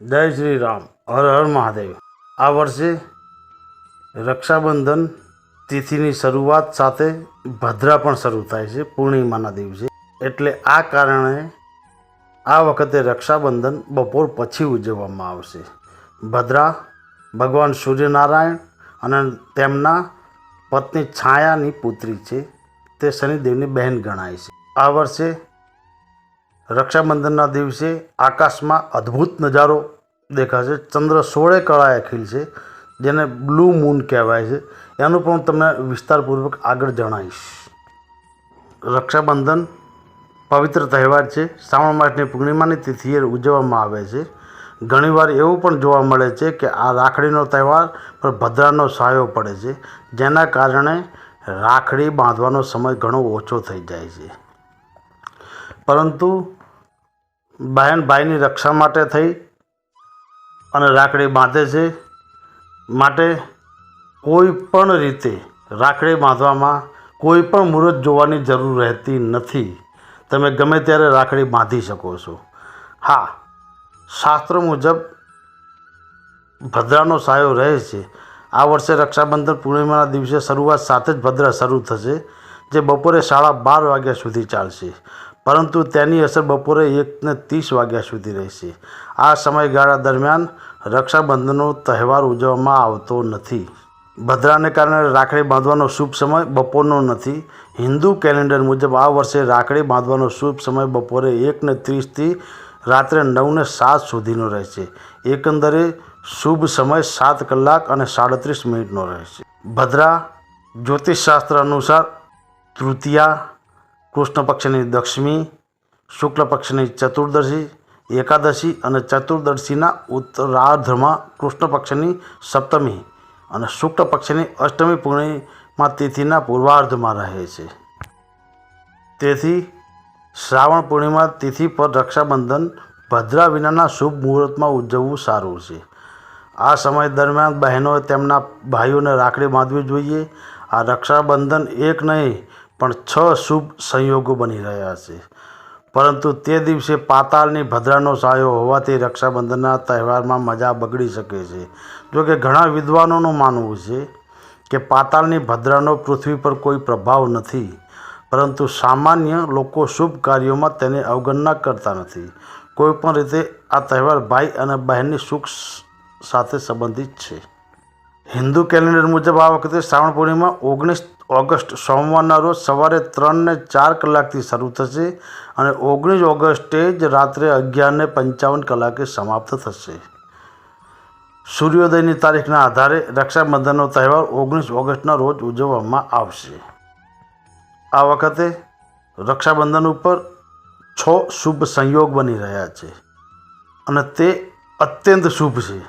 જય શ્રી રામ. હર હર મહાદેવ. આ વર્ષે રક્ષાબંધન તિથિની શરૂઆત સાથે ભદ્રા પણ શરૂ થાય છે, પૂર્ણિમાના દિવસે. એટલે આ કારણે આ વખતે રક્ષાબંધન બપોર પછી ઉજવવામાં આવશે. ભદ્રા, ભગવાન સૂર્યનારાયણ અને તેમના પત્ની છાયાની પુત્રી છે, તે શનિદેવની બહેન ગણાય છે. આ વર્ષે રક્ષાબંધનના દિવસે આકાશમાં અદ્ભુત નજારો દેખાશે. ચંદ્ર સોળે કળાએ ખીલશે જેને બ્લુ મૂન કહેવાય છે. એનું પણ તમને વિસ્તારપૂર્વક આગળ જણાવીશ. રક્ષાબંધન પવિત્ર તહેવાર છે. શ્રાવણ માસની પૂર્ણિમાની તિથિએ ઉજવવામાં આવે છે. ઘણીવાર એવું પણ જોવા મળે છે કે આ રાખડીનો તહેવાર પર ભદ્રાનો સાયો પડે છે, જેના કારણે રાખડી બાંધવાનો સમય ઘણો ઓછો થઈ જાય છે. પરંતુ બહેન ભાઈની રક્ષા માટે થઈ અને રાખડી બાંધે છે માટે કોઈ પણ રીતે રાખડી બાંધવામાં કોઈ પણ મુહૂર્ત જોવાની જરૂર રહેતી નથી. તમે ગમે ત્યારે રાખડી બાંધી શકો છો. હા, શાસ્ત્રો મુજબ ભદ્રાનો સાયો રહે છે. આ વર્ષે રક્ષાબંધન પૂર્ણિમાના દિવસે શરૂઆત સાથે જ ભદ્રા શરૂ થશે, જે બપોરે સાડા બાર વાગ્યા સુધી ચાલશે. પરંતુ તેની અસર બપોરે એકને ત્રીસ વાગ્યા સુધી રહેશે. આ સમયગાળા દરમિયાન રક્ષાબંધનનો તહેવાર ઉજવવામાં આવતો નથી. ભદ્રાને કારણે રાખડી બાંધવાનો શુભ સમય બપોરનો નથી. હિન્દુ કેલેન્ડર મુજબ આ વર્ષે રાખડી બાંધવાનો શુભ સમય બપોરે એકને ત્રીસથી રાત્રે નવને સાત સુધીનો રહેશે. એકંદરે શુભ સમય સાત કલાક અને સાડત્રીસ મિનિટનો રહેશે. ભદ્રા જ્યોતિષશાસ્ત્ર અનુસાર તૃતીયા કૃષ્ણ પક્ષની દક્ષમી શુક્લ પક્ષની ચતુર્દશી, એકાદશી અને ચતુર્દશીના ઉત્તરાર્ધમાં કૃષ્ણ પક્ષની સપ્તમી અને શુક્લ પક્ષની અષ્ટમી પૂર્ણિમા તિથિના પૂર્વાર્ધમાં રહે છે. તેથી શ્રાવણ પૂર્ણિમા તિથિ પર રક્ષાબંધન ભદ્રા વિનાના શુભ મુહૂર્તમાં ઉજવવું સારું છે. આ સમય દરમિયાન બહેનોએ તેમના ભાઈઓને રાખડી બાંધવી જોઈએ. આ રક્ષાબંધન એક નહીં પણ છ શુભ સંયોગો બની રહ્યા છે. પરંતુ તે દિવસે પાતાળની ભદ્રાનો સાયો હોવાથી રક્ષાબંધનના તહેવારમાં મજા બગડી શકે છે. જોકે ઘણા વિદ્વાનોનું માનવું છે કે પાતાળની ભદ્રાનો પૃથ્વી પર કોઈ પ્રભાવ નથી, પરંતુ સામાન્ય લોકો શુભ કાર્યોમાં તેને અવગણના કરતા નથી. કોઈપણ રીતે આ તહેવાર ભાઈ અને બહેનની સુખ સાથે સંબંધિત છે. હિન્દુ કેલેન્ડર મુજબ આ વખતે શ્રાવણ પૂર્ણિમા ઓગણીસ ઓગસ્ટ સોમવારના રોજ સવારે ત્રણને ચાર કલાકથી શરૂ થશે અને ઓગણીસ ઓગસ્ટે જ રાત્રે અગિયારને પંચાવન કલાકે સમાપ્ત થશે. સૂર્યોદયની તારીખના આધારે રક્ષાબંધનનો તહેવાર ઓગણીસ ઓગસ્ટના રોજ ઉજવવામાં આવશે. આ વખતે રક્ષાબંધન ઉપર છ શુભ સંયોગ બની રહ્યા છે અને તે અત્યંત શુભ છે.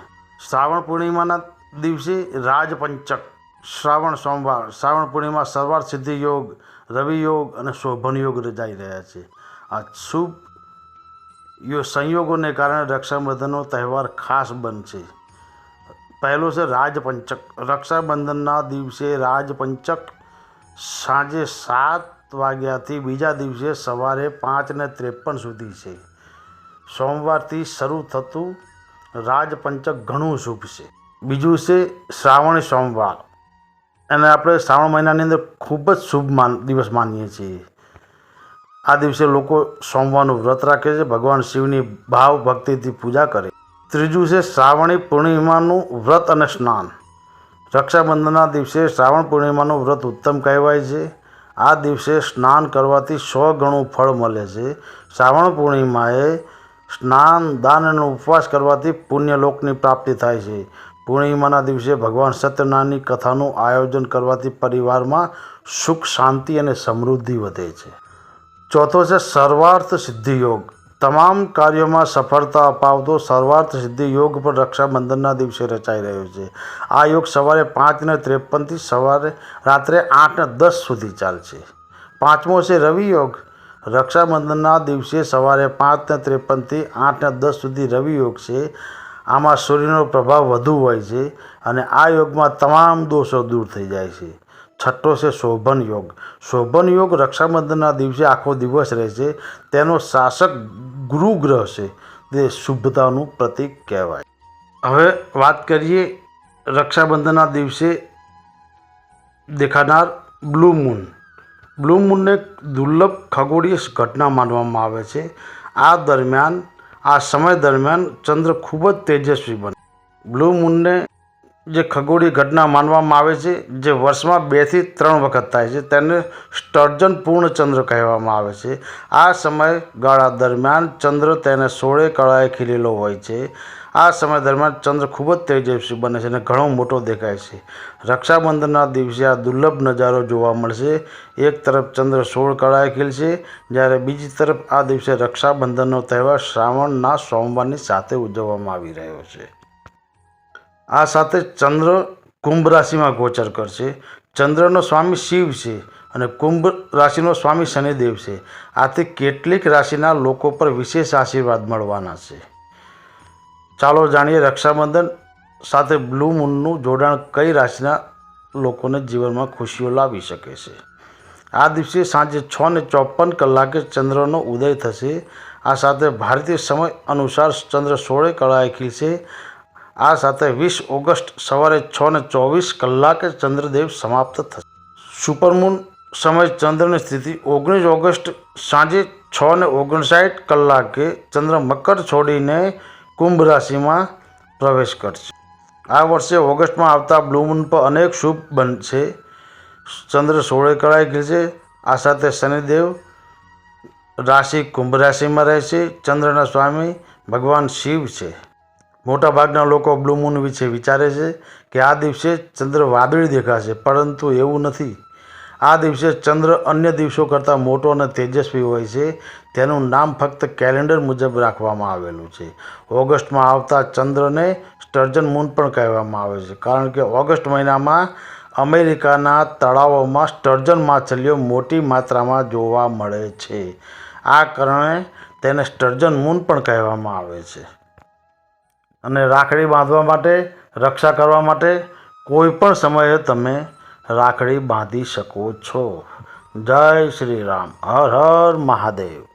શ્રાવણ પૂર્ણિમાના દિવસે રાજપંચક, શ્રાવણ સોમવાર, શ્રાવણ પૂર્ણિમા, સર્વાર સિદ્ધિ યોગ રવિ યોગ અને શોભન યોગ રજાઈ રહ્યા છે. આ શુભ સંયોગોને કારણે રક્ષાબંધનનો તહેવાર ખાસ બનશે. પહેલો છે રાજપંચક. રક્ષાબંધનના દિવસે રાજપંચક સાંજે સાત વાગ્યાથી બીજા દિવસે સવારે પાંચને ત્રેપન સુધી છે. સોમવારથી શરૂ થતું રાજપંચક ઘણું શુભ છે. બીજું છે શ્રાવણી સોમવાર. અને આપણે શ્રાવણ મહિનાની અંદર ખૂબ જ શુભ માન, દિવસ માનીએ છીએ. આ દિવસે લોકો સોમવારનું વ્રત રાખે છે, ભગવાન શિવની ભાવ ભક્તિથી પૂજા કરે. ત્રીજું છે શ્રાવણી પૂર્ણિમાનું વ્રત અને સ્નાન. રક્ષાબંધનના દિવસે શ્રાવણ પૂર્ણિમાનું વ્રત ઉત્તમ કહેવાય છે. આ દિવસે સ્નાન કરવાથી સો ગણું ફળ મળે છે. શ્રાવણ પૂર્ણિમાએ સ્નાન દાન અને ઉપવાસ કરવાથી પુણ્યલોકની પ્રાપ્તિ થાય છે. પૂર્ણિમાના દિવસે ભગવાન સત્યનારાયણની કથાનું આયોજન કરવાથી પરિવારમાં સુખ, શાંતિ અને સમૃદ્ધિ વધે છે. ચોથો છે સર્વાર્થ સિદ્ધિ યોગ. તમામ કાર્યોમાં સફળતા અપાવતો સર્વાર્થ સિદ્ધિ યોગ પણ રક્ષાબંધનના દિવસે રચાઈ રહ્યો છે. આ યોગ સવારે પાંચને ત્રેપનથી સવારે રાત્રે આઠને દસ સુધી ચાલશે. પાંચમો છે રવિ યોગ. રક્ષાબંધનના દિવસે સવારે પાંચને ત્રેપનથી આઠને દસ સુધી રવિ યોગ છે. આમાં સૂર્યનો પ્રભાવ વધુ હોય છે અને આ યોગમાં તમામ દોષો દૂર થઈ જાય છે. છઠ્ઠો છે શોભન યોગ. શોભન યોગ રક્ષાબંધનના દિવસે આખો દિવસ રહેશે તેનો શાસક ગુરુ ગ્રહ છે. તે શુભતાનું પ્રતીક કહેવાય. હવે વાત કરીએ રક્ષાબંધનના દિવસે દેખાનાર બ્લુ મૂન. બ્લુ મૂનને દુર્લભ ખગોળીય ઘટના માનવામાં આવે છે. આ દરમિયાન આ સમય દરમિયાન ચંદ્ર ખૂબ જ તેજસ્વી બને. બ્લુ મૂનને જે ખગોળીય ઘટના માનવામાં આવે છે, જે વર્ષમાં બેથી ત્રણ વખત થાય છે, તેને સ્ટર્જન પૂર્ણ ચંદ્ર કહેવામાં આવે છે. આ સમયગાળા દરમિયાન ચંદ્ર તેને સોળે કળાએ ખીલેલો હોય છે. આ સમય દરમિયાન ચંદ્ર ખૂબ જ તેજસ્વી બને છે અને ઘણો મોટો દેખાય છે. રક્ષાબંધનના દિવસે આ દુર્લભ નજારો જોવા મળશે. એક તરફ ચંદ્ર સોળ કળાએ ખીલશે, જ્યારે બીજી તરફ આ દિવસે રક્ષાબંધનનો તહેવાર શ્રાવણના સોમવારની સાથે ઉજવવામાં આવી રહ્યો છે. આ સાથે ચંદ્ર કુંભ રાશિમાં ગોચર કરશે. ચંદ્રનો સ્વામી શિવ છે અને કુંભ રાશિનો સ્વામી શનિદેવ છે. આથી કેટલીક રાશિના લોકો પર વિશેષ આશીર્વાદ મળવાના છે. ચાલો જાણીએ રક્ષાબંધન સાથે બ્લુ મૂનનું જોડાણ કઈ રાશિના લોકોને જીવનમાં ખુશીઓ લાવી શકે છે? આ દિવસે સાંજે છ ને ચોપન કલાકે ચંદ્રનો ઉદય થશે. આ સાથે ભારતીય સમય અનુસાર ચંદ્ર સોળે કળાએ ખીલશે આ સાથે વીસ ઓગસ્ટ સવારે છ ને ચોવીસ કલાકે ચંદ્રદેવ સમાપ્ત થશે. સુપરમૂન સમય ચંદ્રની સ્થિતિ ઓગણીસ ઓગસ્ટ સાંજે છ ને ઓગણસાઠ કલાકે ચંદ્ર મકર છોડીને કુંભ રાશિમાં પ્રવેશ કરશે. આ વર્ષે ઓગસ્ટમાં આવતા બ્લૂમૂન પર અનેક શુભ બનશે ચંદ્ર સોળે કળાઈ કળાએ છે આ સાથે શનિદેવ રાશિ કુંભ રાશિમાં રહેશે. ચંદ્રના સ્વામી ભગવાન શિવ છે. મોટાભાગના લોકો બ્લૂમૂન વિશે વિચારે છે કે આ દિવસે ચંદ્ર વાદળી દેખાશે, પરંતુ એવું નથી. આ દિવસે ચંદ્ર અન્ય દિવસો કરતાં મોટો અને તેજસ્વી હોય છે. તેનું નામ ફક્ત કેલેન્ડર મુજબ રાખવામાં આવેલું છે. ઓગસ્ટમાં આવતા ચંદ્રને સ્ટર્જન મૂન પણ કહેવામાં આવે છે. કારણ કે ઓગસ્ટ મહિનામાં અમેરિકાના તળાવોમાં સ્ટર્જન માછલીઓ મોટી માત્રામાં જોવા મળે છે. આ કારણે તેને સ્ટર્જન મૂન પણ કહેવામાં આવે છે. અને રાખડી બાંધવા માટે, રક્ષા કરવા માટે કોઈ પણ સમયે તમે રાખડી બાંધી શકો છો. જય શ્રી રામ. હર હર મહાદેવ.